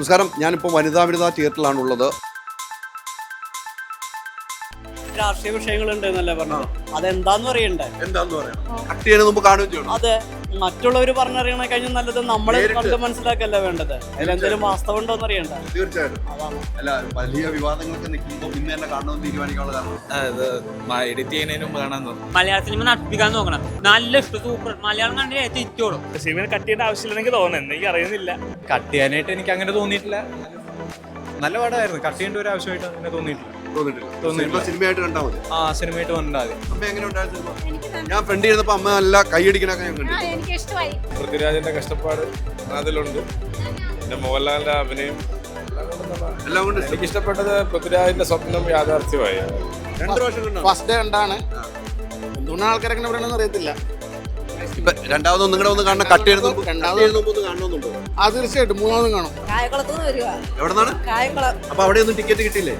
നമസ്കാരം. ഞാനിപ്പോൾ വനിതാ വിരുദ്ധ തിയേറ്ററിലാണുള്ളത്. രാഷ്ട്രീയ വിഷയങ്ങളുണ്ട് എന്നല്ലേ പറഞ്ഞത്? അതെന്താന്ന് അറിയണ്ടേ എന്താന്ന് പറയാം. മുമ്പ് കാണുകയും ചെയ്യണം. അതെ. മറ്റുള്ളവർ പറഞ്ഞറിയണ കഴിഞ്ഞാൽ നല്ലത് നമ്മൾ. കണ്ട് മനസ്സിലാക്കല്ല വേണ്ടത്? അതിലെന്തെങ്കിലും വാസ്തവം ഉണ്ടോ എന്ന് അറിയണ്ട. തീർച്ചയായിട്ടും. അല്ല വലിയ വിവാദങ്ങളൊക്കെ നിൽക്കുമ്പോൾ ഇന്ന് തന്നെ കാണണമെന്ന് തീരുമാനിക്കാനുള്ള കാരണം? അത് എഡിറ്റ് ചെയ്യുന്നതിന് കാണാൻ മലയാള സിനിമ നടിപ്പിക്കാൻ നോക്കണം. നല്ല ഇഷ്ടം സൂപ്പർ മലയാളം കണ്ടിട്ട് തിരിച്ചോളും സിനിമ കട്ട് ചെയ്യേണ്ട ആവശ്യമില്ല തോന്നുന്നു. എനിക്ക് അറിയുന്നില്ല. കട്ട് ചെയ്യാനായിട്ട് എനിക്ക് അങ്ങനെ തോന്നിയിട്ടില്ല. നല്ല പാടായിരുന്നു. കട്ട് ചെയ്യേണ്ട ഒരു ആവശ്യമായിട്ട് അങ്ങനെ തോന്നിയിട്ടില്ല. സിനിമയായിട്ട് കണ്ടാൽ മതി. ആ സിനിമയായിട്ട് അമ്മ എങ്ങനെ ഉണ്ടായിരുന്നു ഞാൻ ഫ്രണ്ട് അമ്മ നല്ല കൈയടിക്കണൊക്കെ ഞാൻ കണ്ടു എനിക്ക് ഇഷ്ടമായി. പൃഥ്വിരാജിന്റെ കഷ്ടപ്പാട് അതിലുണ്ട്. പിന്നെ മോഹൻലാലിന്റെ അഭിനയം. എല്ലാം കൊണ്ട് എനിക്ക് ഇഷ്ടപ്പെട്ടത് പൃഥ്വിരാജിന്റെ സ്വപ്നം യാഥാർത്ഥ്യമായി. രണ്ട് വർഷം ഫസ്റ്റ് ഡേ കണ്ടാണ്. എന്തുകൊണ്ടാണ് ആൾക്കാരെ അങ്ങനെ പറയണമെന്ന് അറിയത്തില്ല. രണ്ടാമത് നിങ്ങളുടെ കൂടെ ഒന്ന് കാണണം കട്ട് ഒന്ന് കാണണമെന്നുണ്ടോ ആ തീർച്ചയായിട്ടും. മൂന്നാമതും കാണും. കായക്കുളത്തുനിന്ന് വരുക എവിടെ നിന്നാണ് കായക്കുളം അപ്പൊ അവിടെ ഒന്നും ടിക്കറ്റ് കിട്ടിയില്ലേ?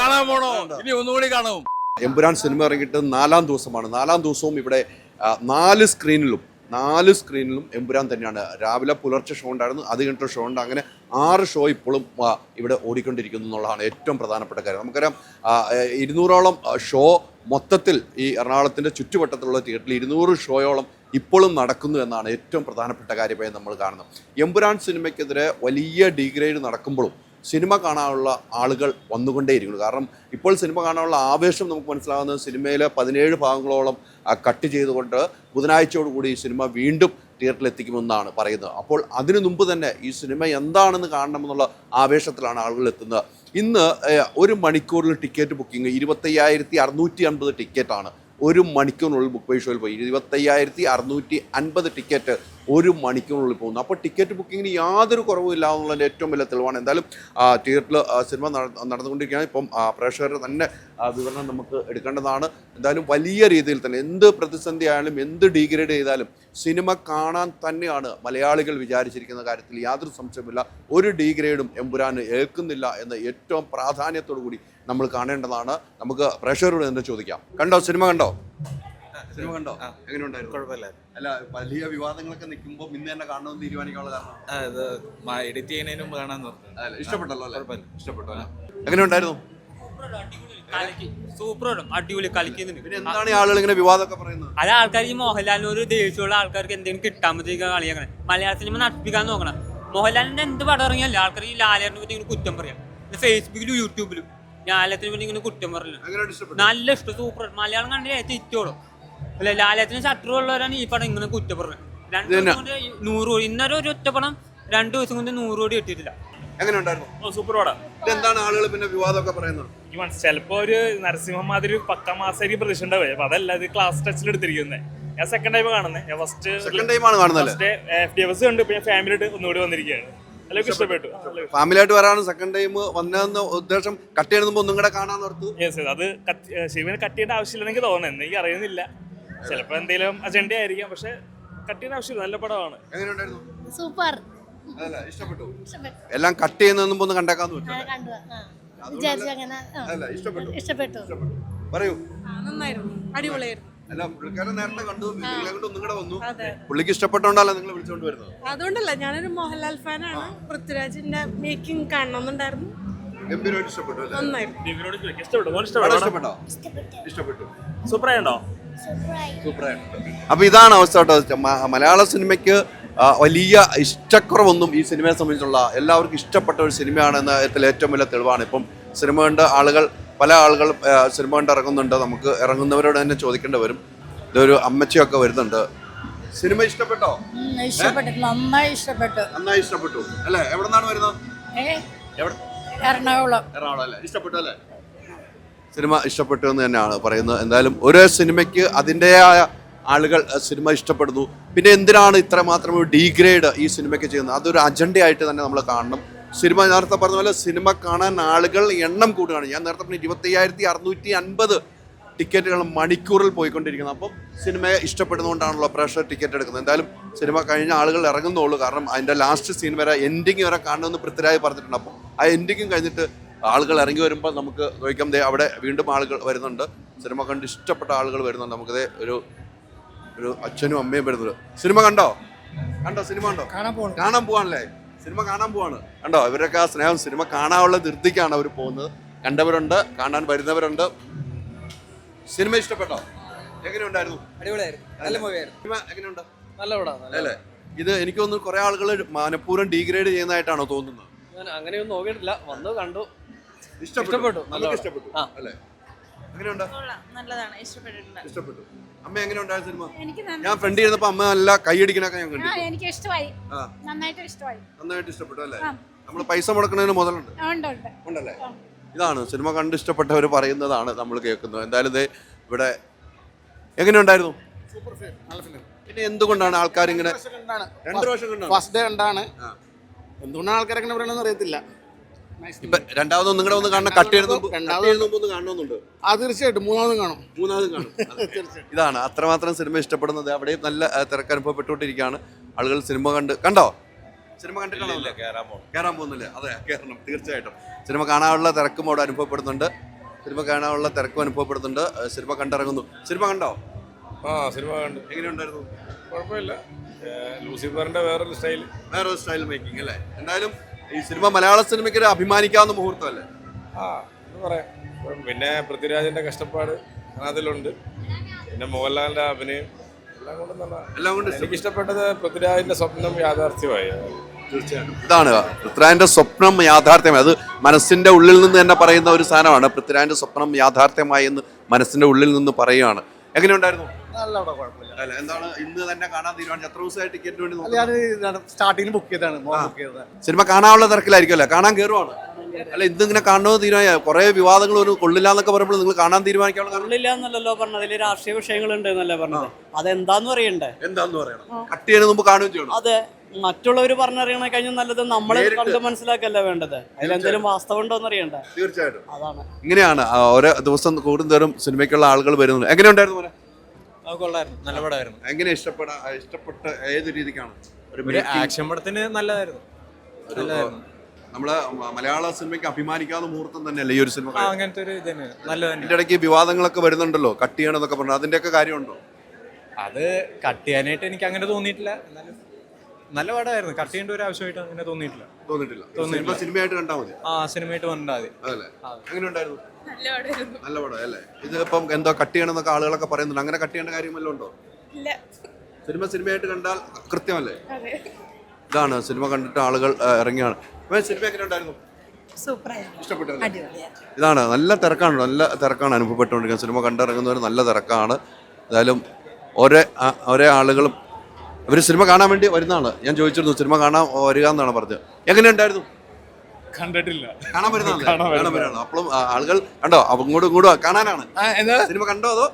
കാണാൻ പോണോ? ഇനി ഒന്നുകൂടി കാണും. എമ്പുരാൻ സിനിമ ഇറങ്ങിയിട്ട് നാലാം ദിവസമാണ്. നാലാം ദിവസവും ഇവിടെ നാല് സ്ക്രീനിലും നാല് സ്ക്രീനിലും എമ്പുരാൻ തന്നെയാണ്. രാവിലെ പുലർച്ചെ ഷോ ഉണ്ടായിരുന്നു അത് കഴിഞ്ഞിട്ട് ഷോ ഉണ്ട്. അങ്ങനെ ആറ് ഷോ ഇപ്പോഴും ഇവിടെ ഓടിക്കൊണ്ടിരിക്കുന്നു എന്നുള്ളതാണ് ഏറ്റവും പ്രധാനപ്പെട്ട കാര്യം. നമുക്കറിയാം ഇരുന്നൂറോളം ഷോ മൊത്തത്തിൽ ഈ എറണാകുളത്തിന്റെ ചുറ്റുവട്ടത്തുള്ള തിയേറ്ററിൽ ഇരുന്നൂറ് ഷോയോളം ഇപ്പോഴും നടക്കുന്നു എന്നാണ് ഏറ്റവും പ്രധാനപ്പെട്ട കാര്യമായി നമ്മൾ കാണുന്നത്. എമ്പുരാൻ സിനിമയ്ക്കെതിരെ വലിയ ഡീഗ്രേഡ് നടക്കുമ്പോഴും സിനിമ കാണാനുള്ള ആളുകൾ വന്നുകൊണ്ടേയിരിക്കുന്നു. കാരണം ഇപ്പോൾ സിനിമ കാണാനുള്ള ആവേശം നമുക്ക് മനസ്സിലാകുന്നത് സിനിമയിലെ പതിനേഴ് ഭാഗങ്ങളോളം കട്ട് ചെയ്തുകൊണ്ട് ബുധനാഴ്ചയോടുകൂടി ഈ സിനിമ വീണ്ടും തിയേറ്ററിൽ എത്തിക്കുമെന്നാണ് പറയുന്നത്. അപ്പോൾ അതിനു മുമ്പ് തന്നെ ഈ സിനിമ എന്താണെന്ന് കാണണമെന്നുള്ള ആവേശത്തിലാണ് ആളുകൾ എത്തുന്നത്. ഇന്ന് ഒരു മണിക്കൂറിൽ ടിക്കറ്റ് ബുക്കിംഗ് ഇരുപത്തയ്യായിരത്തി അറുന്നൂറ്റി അൻപത് ടിക്കറ്റാണ്. ഒരു മണിക്കൂറിനുള്ളിൽ ബുക്ക് വൈ ഷോയിൽ പോയി. ഇരുപത്തയ്യായിരത്തി അറുന്നൂറ്റി അൻപത് ടിക്കറ്റ് ഒരു മണിക്കൂറിനുള്ളിൽ പോകുന്നു. അപ്പോൾ ടിക്കറ്റ് ബുക്കിങ്ങിന് യാതൊരു കുറവുമില്ല എന്നുള്ളതിന്റെ ഏറ്റവും വലിയ തെളിവാണ്. എന്തായാലും തിയേറ്ററിൽ സിനിമ നട- നടന്നുകൊണ്ടിരിക്കുകയാണ്. ഇപ്പം പ്രേക്ഷകരുടെ തന്നെ വിവരണം നമുക്ക് എടുക്കേണ്ടതാണ്. എന്തായാലും വലിയ രീതിയിൽ തന്നെ എന്ത് പ്രതിസന്ധി ആയാലും എന്ത് ഡീഗ്രേഡ് ചെയ്താലും സിനിമ കാണാൻ തന്നെയാണ് മലയാളികൾ വിചാരിച്ചിരിക്കുന്ന കാര്യത്തിൽ യാതൊരു സംശയമില്ല ഒരു ഡീഗ്രേഡും എമ്പുരാന് ഏൽക്കുന്നില്ല എന്ന് ഏറ്റവും പ്രാധാന്യത്തോടു കൂടി നമ്മൾ കാണേണ്ടതാണ്. നമുക്ക് പ്രേക്ഷകരോട് തന്നെ ചോദിക്കാം. കണ്ടോ? സിനിമ കണ്ടോ? സിനിമ കണ്ടോ? എങ്ങനെ ഉണ്ടായിരുന്നു? കുഴപ്പമില്ല. അല്ല വലിയ വിവാദങ്ങളൊക്കെ നിൽക്കുമ്പോൾ ഇന്ന് തന്നെ കാണണമെന്ന് തീരുമാനിക്കാനുള്ള കാരണം? എഡിറ്റ് ചെയ്യുന്നതിന് മുമ്പ് കാണാൻ ഇഷ്ടപ്പെട്ടല്ലോ അല്ലേ. ഇഷ്ടപ്പെട്ടു എങ്ങനെ ഉണ്ടായിരുന്നു? സൂപ്പർ അടിപൊളി കളിക്കുന്നുണ്ട്. എന്താണ് ആളുകൾ ഇങ്ങനെ വിവാദമൊക്കെ പറയുന്നത്? അത് ആൾക്കാർ ഈ മോഹൻലാലിന് ഒരു ദേഷ്യമുള്ള ആൾക്കാർക്ക് എന്തെങ്കിലും കിട്ടാൻ പറ്റിയ കളിയാക്കണേ മലയാള സിനിമ നടിപ്പിക്കാൻ നോക്കണം. മോഹൻലാലിന്റെ എന്ത് പടം ഇറങ്ങിയല്ല ആൾക്കാർ ഈ ലാലേറിനെ പറ്റി ഇങ്ങനെ കുറ്റം പറയാം. ഫേസ്ബുക്കിലും യൂട്യൂബിലും. ലാലത്തിനെ പറ്റി ഇങ്ങനെ കുറ്റം പറയില്ല നല്ല ഇഷ്ടം സൂപ്പർ മലയാളം കണ്ടിട്ട് തിരിച്ചോടും അല്ല ലാലത്തിന് ഷട്ടർ ഉള്ളവരാണ് ഈ പടം ഇങ്ങനെ കുറ്റപ്പെടുന്നത്. രണ്ട് ദിവസം കൊണ്ട് നൂറ് കോടി ഇന്നൊരു ഒരു ഒറ്റ പടം രണ്ടു ദിവസം കൊണ്ട് നൂറ് കോടി കിട്ടിയിട്ടില്ല. എങ്ങനെ ഉണ്ടായിരുന്നു സൂപ്പർ പടം. ഇതെന്താണ് ആളുകൾ പിന്നെ വിവാദമൊക്കെ പറയുന്നത്? എനിക്ക് മനസ്സിൽ ചിലപ്പോ ഒരു നരസിംഹം മാതിരി പക്ക മാസമായിരിക്കും പ്രതീക്ഷ ഉണ്ടാവുക അപ്പൊ അതല്ല ഇത് ക്ലാസ് ടച്ചിൽ എടുത്തിരിക്കുന്നത് ഞാൻ സെക്കൻഡ് ടൈം കാണുന്നത് ഞാൻ ഫസ്റ്റ് സെക്കൻഡ് ടൈമാണ് കാണുന്നത് ഫസ്റ്റ് എഫ് ഡി കണ്ട് പിന്നെ ഫാമിലി ആയിട്ട് ഒന്നുകൂടി വന്നിരിക്കുകയാണ്. അല്ലെങ്കിൽ ഇഷ്ടപ്പെട്ടു. ഫാമിലി ആയിട്ട് വരാണ് സെക്കൻഡ് ടൈം വന്നതെന്ന ഉദ്ദേശം കട്ട് ചെയ്യുമ്പോൾ ഒന്നും കൂടെ കാണാൻ ഓർത്തു? യെസ് അത് ശിവന് കട്ട് ചെയ്യേണ്ട ആവശ്യമില്ല എനിക്ക് തോന്നുന്നത് എനിക്ക് അറിയുന്നില്ല. ചിലപ്പോൾ എന്തെങ്കിലും അജണ്ട ആയിരിക്കാം. പക്ഷെ കട്ട് ചെയ്യേണ്ട ആവശ്യമില്ല. നല്ല പടമാണ്. സൂപ്പർ. അതല്ല ഇഷ്ടപ്പെട്ടു. എല്ലാം കട്ട് ചെയ്യുന്ന ഒന്ന് കണ്ടേക്കാന്ന് വെച്ചു ഇഷ്ടപ്പെട്ടു. പറയൂ. നന്നായിരുന്നു. അടിപൊളിയായിരുന്നു. അല്ല പുള്ളിക്കാരൻ നേരത്തെ കണ്ടു. നിങ്ങളെ കൊണ്ട് ഒന്നും കൂടെ വന്നു പുള്ളിക്ക് ഇഷ്ടപ്പെട്ടോണ്ടല്ല നിങ്ങൾ വിളിച്ചോണ്ട് വരുന്നത്. അതുകൊണ്ടല്ല ഞാനൊരു മോഹൻലാൽ ഫാനാണ്. പൃഥ്വിരാജിന്റെ മേക്കിംഗ് കാണണമെന്നുണ്ടായിരുന്നു. ഗംഭീരമായിട്ട് ഇഷ്ടപ്പെട്ടു ഇഷ്ടപ്പെട്ടോ. ഇഷ്ടപ്പെട്ടോ? ഇഷ്ടപ്പെട്ടു സൂപ്പർ ആയിട്ടോ അപ്പൊ ഇതാണ് അവസ്ഥ കേട്ടോ. മലയാള സിനിമയ്ക്ക് വലിയ ഇഷ്ടക്കുറവൊന്നും ഈ സിനിമയെ സംബന്ധിച്ചുള്ള എല്ലാവർക്കും ഇഷ്ടപ്പെട്ട ഒരു സിനിമയാണെന്ന ഇതിൽ ഏറ്റവും വലിയ തെളിവാണ്. ഇപ്പം സിനിമ കണ്ട് ആളുകൾ പല ആളുകൾ സിനിമ കണ്ട് ഇറങ്ങുന്നുണ്ട്. നമുക്ക് ഇറങ്ങുന്നവരോട് തന്നെ ചോദിക്കേണ്ടി വരും. ഇതൊരു അമ്മച്ചിയൊക്കെ വരുന്നുണ്ട്. സിനിമ ഇഷ്ടപ്പെട്ടോ? ഇഷ്ടപ്പെട്ടു നന്നായി ഇഷ്ടപ്പെട്ടു. നന്നായി ഇഷ്ടപ്പെട്ടു. അല്ലേ? എവിടെ നിന്നാണ് വരുന്നത് എവിടെ? എറണാകുളം. എറണാകുളം അല്ലേ? ഇഷ്ടപ്പെട്ടു അല്ലേ? സിനിമ ഇഷ്ടപ്പെട്ടു എന്ന് തന്നെയാണ് പറയുന്നത്. എന്തായാലും ഒരു സിനിമയ്ക്ക് അതിന്റെതായ ആളുകൾ സിനിമ ഇഷ്ടപ്പെടുന്നു. പിന്നെ എന്തിനാണ് ഇത്രമാത്രം ഒരു ഡീഗ്രേഡ് ഈ സിനിമയ്ക്ക് ചെയ്യുന്നത്? അതൊരു അജണ്ടയായിട്ട് തന്നെ നമ്മൾ കാണണം. സിനിമ നേരത്തെ പറഞ്ഞ പോലെ സിനിമ കാണാൻ ആളുകൾ എണ്ണം കൂടുകയാണ്. ഞാൻ നേരത്തെ പറഞ്ഞ ഇരുപത്തയ്യായിരത്തി അറുന്നൂറ്റി അൻപത് ടിക്കറ്റുകൾ മണിക്കൂറിൽ പോയിക്കൊണ്ടിരിക്കുന്നത് അപ്പം സിനിമയെ ഇഷ്ടപ്പെടുന്നതുകൊണ്ടാണല്ലോ പ്രേക്ഷകർ ടിക്കറ്റ് എടുക്കുന്നത്. എന്തായാലും സിനിമ കഴിഞ്ഞ ആളുകൾ ഇറങ്ങുന്നുള്ളൂ. കാരണം അതിന്റെ ലാസ്റ്റ് സീൻ വരെ എൻഡിങ് വരെ കാണണമെന്ന് പൃഥ്വിരാജ് പറഞ്ഞിട്ടുണ്ട്. അപ്പം ആ എൻഡിങ്ങും കഴിഞ്ഞിട്ട് ആളുകൾ ഇറങ്ങി വരുമ്പോൾ നമുക്ക് നോക്കാം ദേ അവിടെ വീണ്ടും ആളുകൾ വരുന്നുണ്ട്. സിനിമ കണ്ട് ഇഷ്ടപ്പെട്ട ആളുകൾ വരുന്നുണ്ട്. നമുക്കതേ ഒരു ഒരു അച്ഛനും അമ്മയും വരുന്നുണ്ട്. സിനിമ കണ്ടോ? കണ്ടോ? സിനിമ കണ്ടോ? കാണാൻ പോകണം കാണാൻ പോവാണല്ലേ? സിനിമ കാണാൻ പോവാണ്. കണ്ടോ? ഇവരൊക്കെ ആ സ്നേഹം സിനിമ കാണാനുള്ള ധൃതിക്കാണ് അവർ പോകുന്നത്. കണ്ടവരുണ്ട് കാണാൻ വരുന്നവരുണ്ട്. സിനിമ ഇഷ്ടപ്പെട്ടോ? എങ്ങനെയുണ്ടായിരുന്നു? സിനിമ എങ്ങനെയുണ്ട്? നല്ല അല്ലേ? ഇത് എനിക്ക് തോന്നുന്നു കുറെ ആളുകൾ മനഃപൂർവം ഡീഗ്രേഡ് ചെയ്യുന്നതായിട്ടാണോ തോന്നുന്നത്? ഞാൻ അങ്ങനെയൊന്നും നോക്കിയിട്ടില്ല. വന്നു കണ്ടു. ഇഷ്ടപ്പെട്ടു. ഇഷ്ടപ്പെട്ടു. നമുക്ക് ഇഷ്ടപ്പെട്ടു. അല്ലേ? എങ്ങനെയുണ്ട്? നല്ലതാണ്. ഇഷ്ടപ്പെട്ടിട്ടുണ്ട്. ഇഷ്ടപ്പെട്ടു. അമ്മ എങ്ങനെയുണ്ടായിരുന്നു സിനിമ? എനിക്ക് ഞാൻ ഫ്രണ്ട് ഇരുന്നപ്പോ അമ്മ നല്ല കൈയടിക്കണൊക്കെ ഞാൻ കണ്ടു എനിക്ക് ഇഷ്ടമായി. നന്നായിട്ട് ഇഷ്ടമായി. നന്നായിട്ട് ഇഷ്ടപ്പെട്ടു അല്ലേ? നമ്മൾ പൈസ മുടക്കുന്നതിന് മുതലുണ്ട്. ഉണ്ട് ഉണ്ട്. ഉണ്ടല്ലേ? ഇതാണ്. സിനിമ കണ്ട് ഇഷ്ടപ്പെട്ടവർ പറയുന്നതാണ് നമ്മൾ കേൾക്കുന്നത്. എന്തായാലും ദേ ഇവിടെ എങ്ങനെയുണ്ടായിരുന്നു? നല്ല പിന്നെ എന്തുകൊണ്ടാണ് ആൾക്കാർ ഇങ്ങനെ കണ്ടാണ്. രണ്ടു വർഷം കൊണ്ടാണ്? ഫസ്റ്റ് ഡേ കണ്ടാണ്. എന്തുകൊണ്ടാണ് ആൾക്കാരെങ്ങനെ പറയണമെന്ന് അറിയത്തില്ല. ഇപ്പൊ രണ്ടാമതും നിങ്ങളുടെ ഒന്ന് കാണണം കട്ട് കാണണമെന്നുണ്ട് ആ തീർച്ചയായിട്ടും. മൂന്നാമതും കാണും. മൂന്നാമതും കാണും. ഇതാണ് അത്രമാത്രം സിനിമ ഇഷ്ടപ്പെടുന്നത്. അവിടെയും നല്ല ആ, തിരക്ക് അനുഭവപ്പെട്ടുകൊണ്ടിരിക്കുകയാണ്. ആളുകൾ സിനിമ കണ്ട് കണ്ടോ? സിനിമ കണ്ടിട്ടാണോ കയറാൻ പോകുന്നില്ല? അതെ കയറണം തീർച്ചയായിട്ടും. സിനിമ കാണാനുള്ള തിരക്കും അവിടെ അനുഭവപ്പെടുന്നുണ്ട്. സിനിമ കാണാനുള്ള തിരക്കും അനുഭവപ്പെടുന്നുണ്ട്. സിനിമ കണ്ടിറങ്ങുന്നു. സിനിമ കണ്ടോ? ആ സിനിമ കണ്ടു. എങ്ങനെയുണ്ടായിരുന്നു? കുഴപ്പമില്ല. ലൂസിഫറിന്റെ വേറൊരു സ്റ്റൈൽ വേറൊരു സ്റ്റൈൽ മേക്കിംഗ് അല്ലേ? എന്തായാലും ഈ സിനിമ മലയാള സിനിമയ്ക്ക് ഒരു അഭിമാനിക്കാവുന്ന മുഹൂർത്തമല്ലേ? ആ എന്ന് പറയാം. പിന്നെ പൃഥ്വിരാജിന്റെ കഷ്ടപ്പാട് അതിലുണ്ട്. പിന്നെ മോഹൻലാലിന്റെ അഭിനയം. എല്ലാം കൊണ്ടും നല്ല എല്ലാം കൊണ്ട് എനിക്ക് ഇഷ്ടപ്പെട്ടത് പൃഥ്വിരാജിന്റെ സ്വപ്നം യാഥാർത്ഥ്യമായി തീർച്ചയായിട്ടും. ഇതാണ് പൃഥ്വിരാജിന്റെ സ്വപ്നം യാഥാർത്ഥ്യമായി. അത് മനസ്സിന്റെ ഉള്ളിൽ നിന്ന് തന്നെ പറയുന്ന ഒരു സാധനമാണ്. പൃഥ്വിരാജിന്റെ സ്വപ്നം യാഥാർത്ഥ്യമായി എന്ന് മനസ്സിന്റെ ഉള്ളിൽ നിന്ന് പറയുകയാണ്. എങ്ങനെയുണ്ടായിരുന്നു? നല്ല അവിടെ കുഴപ്പമില്ല. അല്ല എന്താണ് ഇന്ന് തന്നെ കാണാൻ തീരുമാനിച്ചു എത്ര ദിവസമായി ടിക്കറ്റിന് വേണ്ടി നോക്കുന്നത്? ഞാൻ സ്റ്റാർട്ടിങ്ങിൽ ബുക്ക് ചെയ്തതാണ് ബുക്ക് ചെയ്തതാണ്. സിനിമ കാണാനുള്ള തിരക്കിലായിരിക്കും അല്ലേ? കാണാൻ കയറുവാണ് അല്ല ഇതിങ്ങനെ കാണണമെന്ന് തീരുമാനം കുറെ വിവാദങ്ങൾ ഒരു കൊള്ളില്ല എന്നൊക്കെ പറയുമ്പോൾ നിങ്ങൾ കാണാൻ തീരുമാനിക്കാനുള്ള കാരണം? ഉള്ളില്ല എന്നല്ലല്ലോ പറഞ്ഞത്. അതിൽ രാഷ്ട്രീയ വിഷയങ്ങളുണ്ട് എന്നല്ലേ പറഞ്ഞത് അതെന്താന്ന് പറയണ്ടേ എന്താന്ന് പറയണം? കട്ട് ചെയ്യുന്നതിന് മുമ്പ് കാണുകയും ചെയ്യണം. അതെ. മറ്റുള്ളവർ പറഞ്ഞറിയണ കഴിഞ്ഞാൽ നല്ലത് നമ്മൾ നേരിട്ട്. കണ്ട് മനസ്സിലാക്കല്ലേ വേണ്ടത്? അതിലെന്തെങ്കിലും വാസ്തവം ഉണ്ടോ എന്നറിയണ്ടേ തീർച്ചയായിട്ടും. അതാണ്. ഇങ്ങനെയാണ് ആ, ഓരോ ദിവസം കൂടുന്തോറും സിനിമയ്ക്കുള്ള ആളുകൾ വരുന്നത്. എങ്ങനെയുണ്ടായിരുന്നു മോനെ? കൊള്ളായിരുന്നു. നല്ല പടമായിരുന്നു. എങ്ങനെ ഇഷ്ടപ്പെടാ ഇഷ്ടപ്പെട്ട ഏത് രീതിക്കാണ്? ഒരു ആക്ഷൻ പടത്തിന് നല്ലതായിരുന്നു. നല്ലതായിരുന്നു. നമ്മളെ മലയാള സിനിമയ്ക്ക് അഭിമാനിക്കാവുന്ന മുഹൂർത്തം തന്നെയല്ലേ ഈ ഒരു സിനിമ അങ്ങനത്തെ ഒരു ഇത് ഇതിന്റെ ഇടയ്ക്ക് വിവാദങ്ങളൊക്കെ വരുന്നുണ്ടല്ലോ കട്ട് ചെയ്യണമെന്നൊക്കെ പറഞ്ഞു. അതിന്റെ ഒക്കെ കാര്യമുണ്ടോ? അത് കട്ട് ചെയ്യാനായിട്ട് എനിക്ക് അങ്ങനെ തോന്നിയിട്ടില്ല. എന്നാലും നല്ല പടമായിരുന്നു. കട്ട് ചെയ്യേണ്ട ഒരു ആവശ്യമായിട്ട് അങ്ങനെ തോന്നിയിട്ടില്ല. തോന്നിട്ടില്ല തോന്നിയിട്ടില്ല. സിനിമ സിനിമയായിട്ട് കണ്ടാൽ മതി. ആ സിനിമയായിട്ട് കണ്ടാൽ മതി. അതല്ലേ? എങ്ങനെയുണ്ടായിരുന്നു? നല്ല പടം അല്ലേ? ഇത് ഇപ്പം എന്തോ കട്ട് ചെയ്യണമെന്നൊക്കെ ആളുകളൊക്കെ പറയുന്നുണ്ട്. അങ്ങനെ കട്ട് ചെയ്യേണ്ട കാര്യം വല്ലതും ഉണ്ടോ? ഇല്ല. സിനിമ സിനിമയായിട്ട് കണ്ടാൽ കൃത്യമല്ലേ? ഇതാണ് സിനിമ കണ്ടിട്ട് ആളുകൾ ഇറങ്ങിയാണ്. സിനിമ എങ്ങനെ ഉണ്ടായിരുന്നു ഇഷ്ടപ്പെട്ടല്ലേ ഇതാണ്. നല്ല തിരക്കാണ്. നല്ല തിരക്കാണ് അനുഭവപ്പെട്ടുകൊണ്ടിരിക്കുന്നത്. സിനിമ കണ്ടിറങ്ങുന്നവർ നല്ല തിരക്കാണ്. എന്തായാലും ഒരേ ഒരേ ആളുകളും ഇവർ സിനിമ കാണാൻ വേണ്ടി വരുന്നതാണ്. ഞാൻ ചോദിച്ചിരുന്നു സിനിമ കാണാൻ വരിക എന്നാണ് പറഞ്ഞത്. എങ്ങനെയുണ്ടായിരുന്നു? കണ്ടിട്ടില്ല. കാണാൻ വരുന്നതാണ്. അപ്പോഴും ആളുകൾ കണ്ടോ? അങ്ങോട്ടും ഇങ്ങോട്ടും കാണാനാണ്. സിനിമ കണ്ടോ അതോ?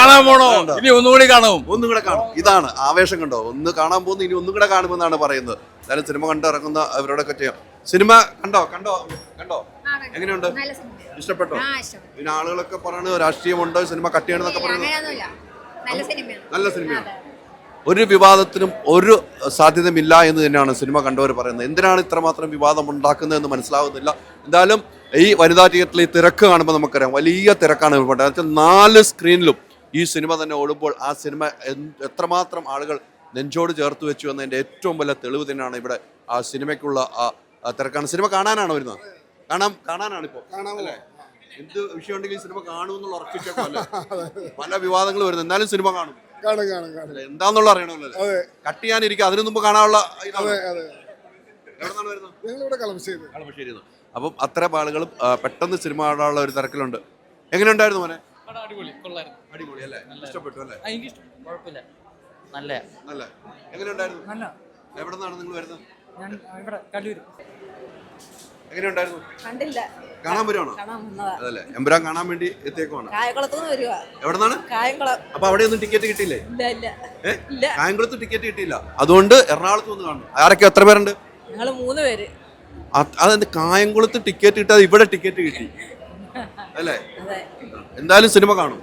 കാണാൻ പോണോ? ഇനി ഒന്നുകൂടി കാണും. ഒന്നും കൂടെ കാണും. ഇതാണ് ആവേശം കണ്ടോ? ഒന്ന് കാണാൻ പോകുന്നു ഇനി ഒന്നും കൂടെ കാണുമെന്നാണ് പറയുന്നത്. എന്തായാലും സിനിമ കണ്ടിറങ്ങുന്ന അവരോടൊക്കെ ചെയ്യാം. സിനിമ കണ്ടോ? കണ്ടോ? കണ്ടോ? എങ്ങനെയുണ്ട്? ഇഷ്ടപ്പെട്ടോ? പിന്നെ ആളുകളൊക്കെ പറയുന്നത് രാഷ്ട്രീയമുണ്ട് സിനിമ കട്ട് ചെയ്യണമെന്നൊക്കെ പറയുന്നത്. നല്ല സിനിമയാണ്. ഒരു വിവാദത്തിനും ഒരു സാധ്യതയുമില്ല എന്ന് തന്നെയാണ് സിനിമ കണ്ടവർ പറയുന്നത്. എന്തിനാണ് ഇത്രമാത്രം വിവാദം ഉണ്ടാക്കുന്നതെന്ന് മനസ്സിലാവുന്നില്ല. എന്തായാലും ഈ വനിതാ തിയേറ്ററിൽ ഈ തിരക്ക് കാണുമ്പോൾ നമുക്കറിയാം വലിയ തിരക്കാണ് ഇവിടെ എന്നുവെച്ചാൽ നാല് സ്ക്രീനിലും ഈ സിനിമ തന്നെ ഓടുമ്പോൾ ആ സിനിമ എത്രമാത്രം ആളുകൾ നെഞ്ചോട് ചേർത്ത് വെച്ചു എന്നതിന്റെ ഏറ്റവും വലിയ തെളിവ് തന്നെയാണ് ഇവിടെ ആ സിനിമയ്ക്കുള്ള ആ തിരക്കാണ്. സിനിമ കാണാനാണ് വരുന്നത്? കാണാം കാണാനാണ് ഇപ്പോൾ. അല്ലേ? എന്ത് വിഷയം ഉണ്ടെങ്കിൽ സിനിമ കാണുമെന്നുള്ള ഉറപ്പിച്ചേക്കോ അല്ലേ പല വിവാദങ്ങൾ വരുന്നു. എന്നാലും സിനിമ കാണും. കാണും കാണും കാണും? എന്താന്നുള്ള അറിയണമല്ലോ? അതെ. കട്ട് ചെയ്യാനിരിക്കും. അതിനു മുമ്പ് കാണാനുള്ള അതെ അതെ. ഞങ്ങളിവിടെ അപ്പം അത്ര ആളുകളും പെട്ടെന്ന് സിനിമ കാണാനുള്ള ഒരു തിരക്കിലുണ്ട്. എങ്ങനെയുണ്ടായിരുന്നു മോനെ? അടിപൊളി കൊള്ളായിരുന്നു. അടിപൊളി അല്ലേ? ഇഷ്ടപ്പെട്ടു അല്ലേ? എനിക്ക് കുഴപ്പമില്ല. നല്ല. നല്ല. എങ്ങനെയുണ്ടായിരുന്നു? നല്ല. എവിടെ നിന്നാണ് നിങ്ങൾ വരുന്നത്? ഞാൻ ഇവിടെ കല്ലൂർ എങ്ങനെയുണ്ടായിരുന്നു കണ്ടില്ല. കാണാൻ വരുവാണോ? അതല്ലേ. എമ്പുരാൻ കാണാൻ വേണ്ടി എത്തിയേക്കുവാണ്? കായംകുളത്തുനിന്ന് വരുക എവിടെ നിന്നാണ് കായംകുളം. അപ്പൊ അവിടെ ഒന്നും ടിക്കറ്റ് കിട്ടിയില്ലേ കായംകുളത്ത് ടിക്കറ്റ് കിട്ടിയില്ല. അതുകൊണ്ട് എറണാകുളത്ത് വന്ന് കാണും. ആരൊക്കെ എത്ര പേരുണ്ട്? ഞങ്ങൾ മൂന്ന് പേര്. അത് അതെന്ത് കായംകുളത്ത് ടിക്കറ്റ് കിട്ടാതെ ഇവിടെ ടിക്കറ്റ് കിട്ടി? അല്ലേ? എന്തായാലും സിനിമ കാണും.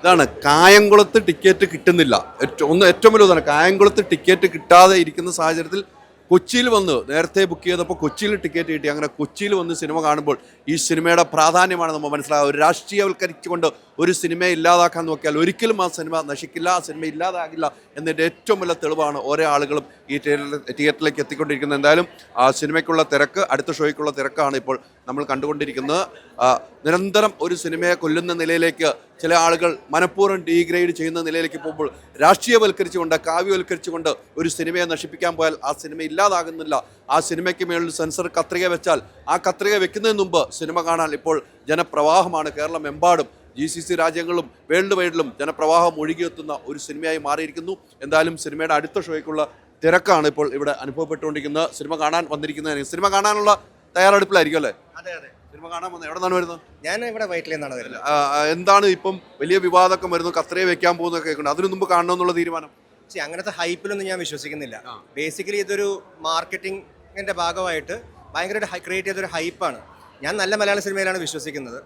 ഇതാണ്. കായംകുളത്ത് ടിക്കറ്റ് കിട്ടുന്നില്ല. ഏറ്റവും ഒന്ന് ഏറ്റവും വലിയ കായംകുളത്ത് ടിക്കറ്റ് കിട്ടാതെ ഇരിക്കുന്ന സാഹചര്യത്തിൽ കൊച്ചിയിൽ വന്ന് നേരത്തെ ബുക്ക് ചെയ്തപ്പോൾ കൊച്ചിയിൽ ടിക്കറ്റ് കിട്ടി. അങ്ങനെ കൊച്ചിയിൽ വന്ന് സിനിമ കാണുമ്പോൾ ഈ സിനിമയുടെ പ്രാധാന്യമാണ് നമ്മൾ മനസ്സിലാകുക. ഒരു രാഷ്ട്രീയവൽക്കരിച്ചുകൊണ്ട് ഒരു സിനിമ ഇല്ലാതാക്കാൻ നോക്കിയാൽ ഒരിക്കലും ആ സിനിമ നശിക്കില്ല ആ സിനിമ ഇല്ലാതാകില്ല എന്നതിന്റെ ഏറ്റവും വലിയ തെളിവാണ് ഓരോ ആളുകളും ഈ തിയേറ്ററിലേക്ക് എത്തിക്കൊണ്ടിരിക്കുന്നത്. എന്തായാലും ആ സിനിമയ്ക്കുള്ള തിരക്ക് അടുത്ത ഷോയ്ക്കുള്ള തിരക്കാണ് ഇപ്പോൾ നമ്മൾ കണ്ടുകൊണ്ടിരിക്കുന്നത്. നിരന്തരം ഒരു സിനിമയെ കൊല്ലുന്ന നിലയിലേക്ക് ചില ആളുകൾ മനഃപൂർവം ഡീഗ്രേഡ് ചെയ്യുന്ന നിലയിലേക്ക് പോകുമ്പോൾ രാഷ്ട്രീയവൽക്കരിച്ചുകൊണ്ട് കാവ്യവൽക്കരിച്ചുകൊണ്ട് ഒരു സിനിമയെ നശിപ്പിക്കാൻ പോയാൽ ആ സിനിമ ഇല്ലാതാകുന്നില്ല. ആ സിനിമയ്ക്ക് മേളിൽ സെൻസർ കത്രിക വെച്ചാൽ ആ കത്രിക വെക്കുന്നതിന് മുമ്പ് സിനിമ കാണാൻ ഇപ്പോൾ ജനപ്രവാഹമാണ്. കേരളമെമ്പാടും ജി സി സി രാജ്യങ്ങളും വേൾഡ് വൈഡിലും ജനപ്രവാഹം ഒഴുകിയെത്തുന്ന ഒരു സിനിമയായി മാറിയിരിക്കുന്നു. എന്തായാലും സിനിമയുടെ അടുത്ത ഷോയ്ക്കുള്ള തിരക്കാണ് ഇപ്പോൾ ഇവിടെ അനുഭവപ്പെട്ടുകൊണ്ടിരിക്കുന്നത്. സിനിമ കാണാൻ വന്നിരിക്കുന്നത് സിനിമ കാണാനുള്ള തയ്യാറെടുപ്പിലായിരിക്കും അല്ലേ? അതെ അതെ. സിനിമ കാണാൻ വന്നത് എവിടെ നിന്നാണ് വരുന്നത്? ഞാൻ ഇവിടെ വൈറ്റിൽ നിന്നാണ് വരുന്നത്. ആ, ആ, എന്താണ് ഇപ്പം വലിയ വിവാദമൊക്കെ വരുന്നു കത്രയെ വെക്കാൻ പോകുന്ന കേൾക്കുന്നത് അതിനു മുമ്പ് കാണണമെന്നുള്ള തീരുമാനം? പക്ഷേ അങ്ങനത്തെ ഹൈപ്പിലൊന്നും ഞാൻ വിശ്വസിക്കുന്നില്ല. ബേസിക്കലി ഇതൊരു മാർക്കറ്റിംഗിന്റെ ഭാഗമായിട്ട് ഭയങ്കരമായിട്ട് ക്രിയേറ്റ് ചെയ്തൊരു ഹൈപ്പാണ് ഞാൻ നല്ല മലയാള സിനിമയിലാണ് വിശ്വസിക്കുന്നത്.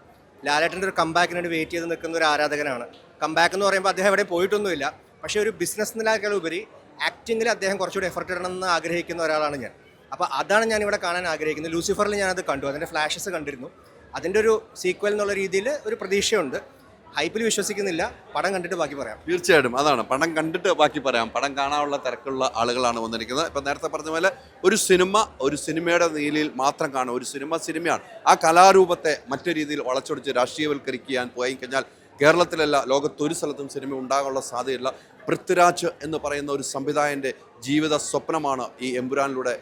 ലാലേട്ടന്റെ ഒരു കമ്പാക്കിന് വേണ്ടി വെയിറ്റ് ചെയ്ത് നിൽക്കുന്ന ഒരു ആരാധകനാണ്. കമ്പാക്ക് എന്ന് പറയുമ്പോൾ അദ്ദേഹം എവിടെയും പോയിട്ടൊന്നുമില്ല. പക്ഷേ ഒരു ബിസിനസ് നിലക്കാൾ ഉപരി ആക്ടിങ്ങിൽ അദ്ദേഹം കുറച്ചുകൂടി എഫർട്ട് ഇടണം എന്ന് ആഗ്രഹിക്കുന്ന ഒരാളാണ് ഞാൻ. അപ്പോൾ അതാണ് ഞാൻ ഇവിടെ കാണാൻ ആഗ്രഹിക്കുന്നത്. ലൂസിഫറിൽ ഞാനത് കണ്ടു. അതിന്റെ ഫ്ലാഷസ് കണ്ടിരുന്നു. അതിന്റെ ഒരു സീക്വൽ എന്നുള്ള രീതിയിൽ ഒരു പ്രതീക്ഷയുണ്ട്. ഹൈപ്പിൽ വിശ്വസിക്കുന്നില്ല. പടം കണ്ടിട്ട് ബാക്കി പറയാം. തീർച്ചയായിട്ടും. അതാണ്. പടം കണ്ടിട്ട് ബാക്കി പറയാം. പടം കാണാനുള്ള തിരക്കുള്ള ആളുകളാണ് വന്നിരിക്കുന്നത്. ഇപ്പം നേരത്തെ പറഞ്ഞ പോലെ ഒരു സിനിമ ഒരു സിനിമയുടെ നീതിയിൽ മാത്രം കാണും. ഒരു സിനിമ സിനിമയാണ്. ആ കലാരൂപത്തെ മറ്റു രീതിയിൽ വളച്ചൊടിച്ച് രാഷ്ട്രീയവൽക്കരിക്കാൻ പോയി കഴിഞ്ഞാൽ കേരളത്തിലല്ല ലോകത്തൊരു സ്ഥലത്തും സിനിമ ഉണ്ടാകാനുള്ള സാധ്യതയില്ല. പൃഥ്വിരാജ് എന്ന് പറയുന്ന ഒരു സംവിധായകന്റെ ജീവിത സ്വപ്നമാണ് ഈ എമ്പുരാനിലൂടെ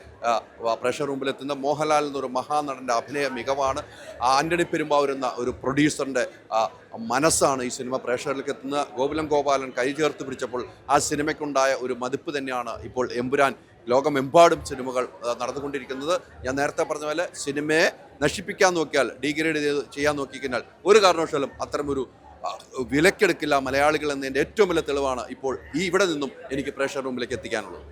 പ്രഷർ റൂമിലെത്തുന്ന മോഹൻലാൽ എന്നൊരു മഹാനടന്റെ അഭിനയ മികവാണ്. ആന്റണി പെരുമ്പാവൂർ എന്ന ഒരു പ്രൊഡ്യൂസറിന്റെ മനസ്സാണ് ഈ സിനിമ പ്രേക്ഷകരിലേക്ക് എത്തുന്ന ഗോകുലം ഗോപാലൻ കൈ ചേർത്ത് പിടിച്ചപ്പോൾ ആ സിനിമയ്ക്കുണ്ടായ ഒരു മതിപ്പ് തന്നെയാണ് ഇപ്പോൾ എമ്പുരാൻ. ലോകമെമ്പാടും സിനിമകൾ നടന്നുകൊണ്ടിരിക്കുന്നത്. ഞാൻ നേരത്തെ പറഞ്ഞ പോലെ സിനിമയെ നശിപ്പിക്കാൻ നോക്കിയാൽ ഡീഗ്രേഡ് ചെയ്ത് ചെയ്യാൻ നോക്കിക്കഴിഞ്ഞാൽ ഒരു കാരണവശാലും അത്തരമൊരു വിലക്കെടുക്കില്ല മലയാളികൾ എന്നതിന്റെ ഏറ്റവും വലിയ തെളിവാണ് ഇപ്പോൾ ഈ ഇവിടെ നിന്നും എനിക്ക് പ്രേക്ഷർ റൂമിലേക്ക് എത്തിക്കാനുള്ളത്.